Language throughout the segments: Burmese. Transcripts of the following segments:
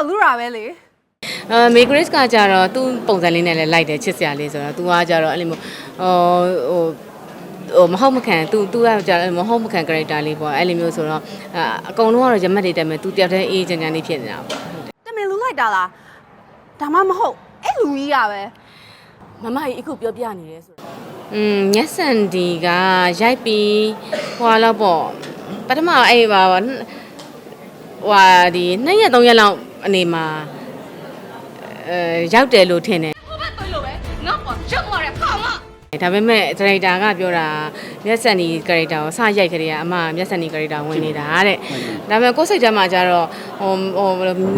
အောင်လူတာပဲလေ အဲမေဂရစ်ကကြတော့သူ့ပုံစံလေးနဲ့လည်းလိုက်တယ်ချစ်စရာလေးဆိုတော့ तू ကကြတော့အဲ့လိုမျိုးဟိုဟိုဟိုမဟုတ်မခံ तू तू ကကြတော့မဟုတ်မခံ character လေးပေါ့အဲ့လိုမျိုးဆိုတော့အအကုန်လုံးကတော့ရမတ်တွေတက်မယ် तू တယောက်တည်းအေးချမ်းချမ်းလေးဖြစ်နေတာပေါ့ တမင်လူလိုက်တာလားဒါမှမဟုတ်အဲ့လူကြီးကပဲ မမကြီးအခုပြောပြနေတယ်ဆိုတော့อืมညက်ဆန်ဒီကရိုက်ပြီးဟွာတော့ပေါ့ပထမအဲ့ပါဟွာဒီနှစ်ရက်သုံးရက်လောက် အနေမှာအဲရောက်တယ်လို့ထင်တယ်ဘယ်လိုပဲငါ့ပေါ်ရုပ်လာတဲ့ခါမဒါပေမဲ့ဒရိုက်တာကပြောတာမျက်စံဒီကာရက်တာကိုစရိုက်ခရေကအမမျက်စံဒီကာရက်တာဝင်နေတာတဲ့ဒါပေမဲ့ကိုယ်စိတ်ထဲမှာကျတော့ဟိုဟို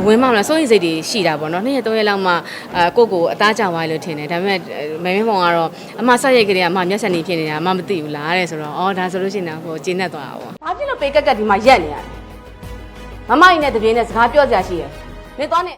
ဝင်မမလားစိုးရိမ်စိတ်တွေရှိတာပေါ့နော်နှစ်ရက်သုံးရက်လောက်မှအဲကိုယ့်ကိုယ်အသားကျသွားလို့ထင်တယ်ဒါပေမဲ့မင်းမင်းပုံကတော့အမစရိုက်ခရေကအမမျက်စံဒီဖြစ်နေတာအမမသိဘူးလားတဲ့ဆိုတော့အော်ဒါဆိုလို့ရှိရင်တော့ဟိုကျင်းနေသွားတာပေါ့ဘာဖြစ်လို့ပေကက်ကက်ဒီမှာရက်နေရလဲမမကြီးနဲ့တပြေးနဲ့စကားပြောစရာရှိရယ် နေသွားနဲ့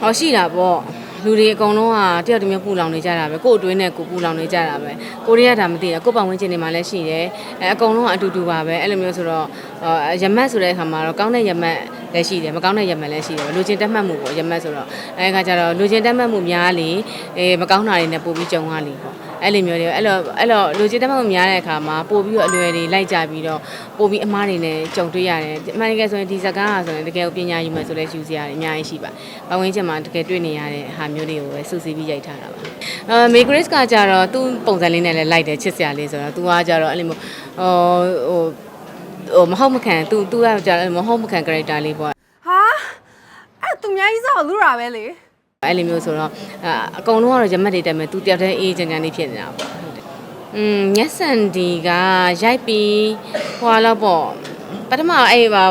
ဟောရှိတာပေါ့လူတွေအကုန်လုံးကတယောက်တစ်မျိုးပူလောင်နေကြတာပဲကို့အတွင်းနဲ့ကိုပူလောင်နေကြတာပဲကိုရီးယားဒါမသိတာကို့ပတ်ဝန်းကျင်တွေမှာလည်းရှိတယ်အဲအကုန်လုံးကအတူတူပါပဲအဲ့လိုမျိုးဆိုတော့အာရမတ်ဆိုတဲ့အခါမှာတော့ကောင်းတဲ့ရမတ်လည်းရှိတယ်မကောင်းတဲ့ရမတ်လည်းရှိတယ်လူချင်းတက်မှတ်မှုပေါ့ရမတ်ဆိုတော့အဲအခါကျတော့လူချင်းတက်မှတ်မှုများလေအဲမကောင်းတာတွေနဲ့ပို့ပြီးကြုံရလေပေါ့ အဲ့လိုမျိုးတွေအဲ့လိုအဲ့လိုလူကြီးတက်မှများတဲ့အခါမှာပို့ပြီးတော့အလွယ်တွေလိုက်ကြပြီးတော့ပို့ပြီးအမားတွေနဲ့ကြုံတွေ့ရတယ်အမှန်တကယ်ဆိုရင်ဒီစကားဟာဆိုရင်တကယ်ကိုပညာယူမယ်ဆိုလဲယူစရာတွေအများကြီးရှိပါပတ်ဝန်းကျင်မှာတကယ်တွေ့နေရတဲ့ဟာမျိုးတွေကိုပဲစုစည်းပြီးရိုက်ထားတာပါအဲမေဂရစ်ကကြတော့သူ့ပုံစံလေးနဲ့လည်းလိုက်တယ်ချစ်စရာလေးဆိုတော့သူကကြတော့အဲ့လိုမျိုးဟိုဟိုဟိုမဟုတ်မခံ तू तू ကကြတော့မဟုတ်မခံ character လေးပေါ့ဟာအဲ့သူအများကြီးစောက်လူတာပဲလေ အဲ့လိုမျိုးဆိုတော့အအကုန်လုံးကတော့ရမတ်တွေတက်မယ် तू တယောက်တည်းအေးချမ်းချမ်းလေးဖြစ်နေတာပေါ့ဟုတ်တယ်อืมညက်ဆန်ဒီကရိုက်ပြီးဟွာတော့ပေါ့ပထမအဲ့ပါ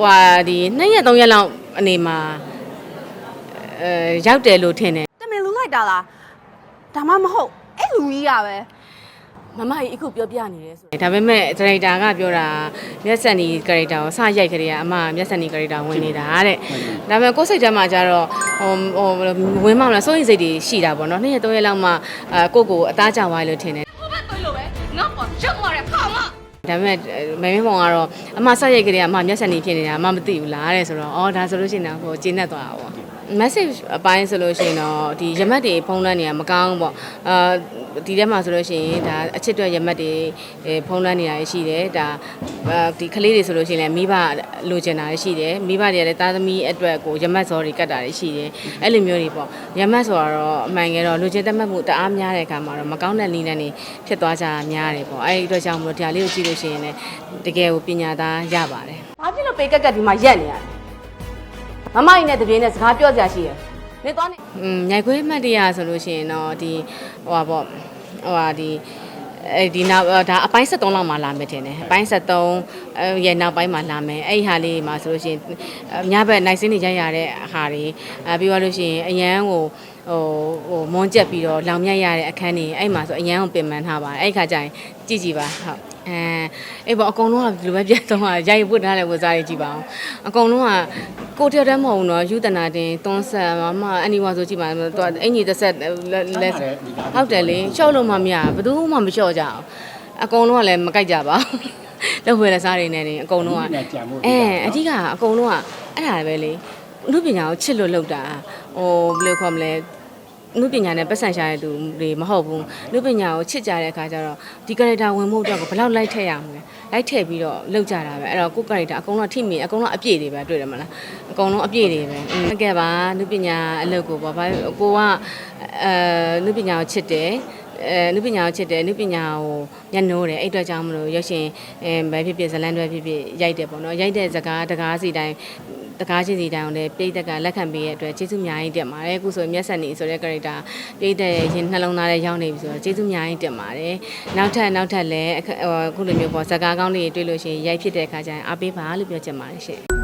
ဟွာဒီနှစ်ရက်သုံးရက်လောက်အနေမှာအဲရောက်တယ်လို့ထင်တယ် တမင်လူလိုက်တာလားဒါမှမဟုတ်အဲ့လူကြီးကပဲ မမကြီးအခုပြောပြနေတယ်ဆိုဒါပေမဲ့ဒရိုက်တာကပြောတာမျက်စံဒီကာရက်တာကိုစရိုက်ခရေကအမမျက်စံဒီကာရက်တာဝင်နေတာတဲ့ဒါပေမဲ့ကိုယ်စိတ်ထဲမှာကျတော့ဟိုဟိုဝင်မမလားစိုးရိမ်စိတ်တွေရှိတာပေါ့နော်နှစ်ရက်သုံးရက်လောက်မှအဲကိုယ့်ကိုယ်အသားကျသွားလို့ထင်တယ်ဘယ်လိုပဲငါ့ပေါ်ရုပ်လာတဲ့ခါမဒါပေမဲ့မင်းမင်းပုံကတော့အမစရိုက်ခရေကအမမျက်စံဒီဖြစ်နေတာအမမသိဘူးလားတဲ့ဆိုတော့အော်ဒါဆိုလို့ရှိရင်တော့ဟိုကျင်းနေသွားတာပေါ့ message အပိုင်းဆိုလို့ရှိရင်တော့ဒီရမတ်တွေဖုန်းလန်းနေတာမကောင်းဘူးပေါ့အာ ဒီထဲမှာဆိုလို့ရှိရင်ဒါအချစ်အတွက်ရမတ်တွေအဲဖုန်းလန်းနေတာရှိတယ်ဒါအာဒီကလေးတွေဆိုလို့ရှိရင်လည်းမိဘလိုချင်တာရှိတယ်မိဘတွေကလည်းသားသမီးအတွက်ကိုရမတ်စောတွေကတ်တာရှိတယ်အဲ့လိုမျိုးတွေပေါ့ရမတ်ဆိုတော့အမှန်ကြတော့လိုချင်တတ်မှတ်မှုတအားများတဲ့အခါမှာတော့မကောင်းတဲ့နည်းနဲ့နေဖြစ်သွားကြတာများတယ်ပေါ့အဲ့ဒီအတွက်ကြောင့်မလို့ဒါလေးကိုကြည့်လို့ရှိရင်လည်းတကယ်ကိုပညာသားရပါတယ်ဘာဖြစ်လို့ပေကက်ကက်ဒီမှာရက်နေရလဲမမကြီးနဲ့တပြေးနဲ့စကားပြောစရာရှိရယ်နေသွားနေอืมညိုက်ခွေးမှတ်တရဆိုလို့ရှိရင်တော့ဒီဟိုပါပေါ့ ဟိုဟာဒီအဲဒီနောက်ဒါအပိုင်း73လောက်မှလာမယ်ထင်တယ်အပိုင်း73အဲရဲ့နောက်ပိုင်းမှာလာမယ်အဲ့ဒီဟာလေးမှာဆိုလို့ရှိရင်အများဘက်နိုင်စင်းနေရရတဲ့ဟာတွေအဲပြီးသွားလို့ရှိရင်အရန်ကို ဟိုဟိုမွန်းကျက်ပြီးတော့လောင်မြတ်ရတဲ့အခန်းတွေအဲ့မှာဆိုအရန်ကိုပင်ပန်းထားပါတယ်အဲ့ဒီခါကျရင်ကြည့်ကြည့်ပါဟုတ်အဲအေးပေါ့အကုန်လုံးကဒီလိုပဲပြန်တော့ရိုက်ပွတ်ထားတဲ့ဝစားတွေကြည့်ပါအောင်အကုန်လုံးကကိုတယောက်တည်းမဟုတ်ဘူးနော်ယူတနာတင်သွန်းဆက်မမအနီဝါဆိုကြည့်ပါတော့အင်ကြီးတစ်ဆက်လဲဟုတ်တယ်လေရှော့လို့မှမရဘယ်သူမှမလျှော့ကြအောင်အကုန်လုံးကလည်းမကြိုက်ကြပါဘူးလောက်ဝယ်လက်စားတွေနဲ့နေအကုန်လုံးကအဲအဓိကအကုန်လုံးကအဲ့ဒါပဲလေ လူပညာကိုချစ်လို့လုပ်တာဟိုဘယ်လိုခေါ်မလဲနုပညာနဲ့ပတ်စံရှာတဲ့သူတွေမဟုတ်ဘူးနုပညာကိုချစ်ကြတဲ့အခါကျတော့ဒီ character ဝင်မှုတော့ကိုဘယ်လောက်လိုက်ထည့်ရမလဲလိုက်ထည့်ပြီးတော့လုပ်ကြတာပဲအဲ့တော့ကို character အကုန်လုံးထိမိအကုန်လုံးအပြည့်တွေပဲတွေ့တယ်မလားအကုန်လုံးအပြည့်တွေပဲอืมကဲပါနုပညာအလုပ်ကိုပေါ့ဘာကိုကအဲနုပညာကိုချစ်တယ်အဲနုပညာကိုချစ်တယ်နုပညာကိုညနိုးတယ်အဲ့အတွက်ကြောင့်မလို့ရုပ်ရှင်အဲဘယ်ဖြစ်ဖြစ်ဇလန်တွေဖြစ်ဖြစ်ရိုက်တယ်ပေါ့နော်ရိုက်တဲ့ဇကားတကားစီတိုင်း တကားချင်းစီတိုင်းကိုလည်းပြိတ္တကလက်ခံပေးရဲ့အတွက်ကျေးဇူးအများကြီးတင်ပါတယ်အခုဆိုရင်မျက်စက်နေဆိုတဲ့ character ပြိတ္တရဲ့ရင်နှလုံးသားထဲရောက်နေပြီဆိုတော့ကျေးဇူးအများကြီးတင်ပါတယ်နောက်ထပ်နောက်ထပ်လည်းအခုလိုမျိုးပေါ့ဇကားကောင်းလေးတွေတွေ့လို့ရှိရင်ရိုက်ဖြစ်တဲ့အခါကျရင်အားပေးပါလို့ပြောချင်ပါတယ်ရှင့်